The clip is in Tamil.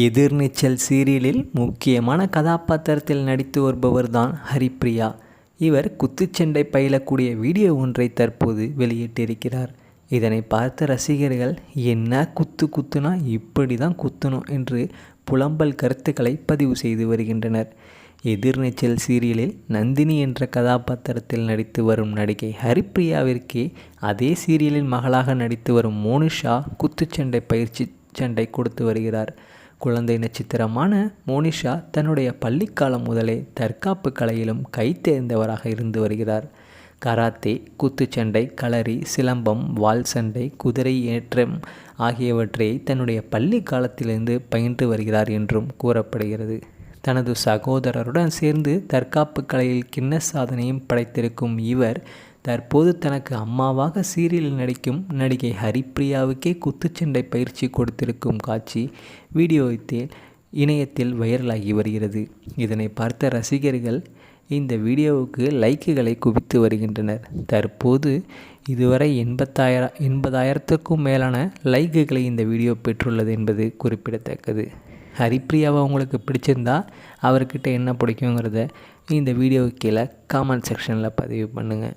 எதிர்நீச்சல் சீரியலில் முக்கியமான கதாபாத்திரத்தில் நடித்து வருபவர்தான் ஹரிப்ரியா. இவர் குத்துச்சண்டை பயிலக்கூடிய வீடியோ ஒன்றை தற்போது வெளியிட்டிருக்கிறார். இதனை பார்த்த ரசிகர்கள் என்ன குத்து குத்துனா இப்படி தான் குத்தணும் என்று புலம்பல் கருத்துக்களை பதிவு செய்து வருகின்றனர். எதிர்நீச்சல் சீரியலில் நந்தினி என்ற கதாபாத்திரத்தில் நடித்து வரும் நடிகை ஹரிப்ரியாவிற்கே அதே சீரியலின் மகளாக நடித்து வரும் மோனிஷா குத்துச்சண்டை பயிற்சி சண்டை கொடுத்து வருகிறார். குழந்தை நட்சத்திரமான மோனிஷா தன்னுடைய பள்ளிக்காலம் முதலே தற்காப்பு கலையிலும் கைத்தேர்ந்தவராக இருந்து வருகிறார். கராத்தே குத்துச்சண்டை களரி சிலம்பம் வால் சண்டை குதிரை ஏற்றம் ஆகியவற்றை தன்னுடைய பள்ளி காலத்திலிருந்து பயின்று வருகிறார் என்றும் கூறப்படுகிறது. தனது சகோதரருடன் சேர்ந்து தற்காப்பு கலையில் கிண்ண சாதனையும் படைத்திருக்கும் இவர் தற்போது தனக்கு அம்மாவாக சீரியலில் நடிக்கும் நடிகை ஹரிப்ரியாவுக்கே குத்துச்சண்டை பயிற்சி கொடுத்திருக்கும் காட்சி வீடியோத்தில் இணையத்தில் வைரலாகி வருகிறது. இதனை பார்த்த ரசிகர்கள் இந்த வீடியோவுக்கு லைக்குகளை குவித்து வருகின்றனர். தற்போது இதுவரை எண்பத்தாயிரம் எண்பதாயிரத்துக்கும் மேலான லைக்குகளை இந்த வீடியோ பெற்றுள்ளது என்பது குறிப்பிடத்தக்கது. ஹரிப்ரியாவை உங்களுக்கு பிடிச்சிருந்தா அவர்கிட்ட என்ன பிடிக்குங்கிறத இந்த வீடியோவுக்கு கீழே காமெண்ட் செக்ஷனில் பதிவு பண்ணுங்கள்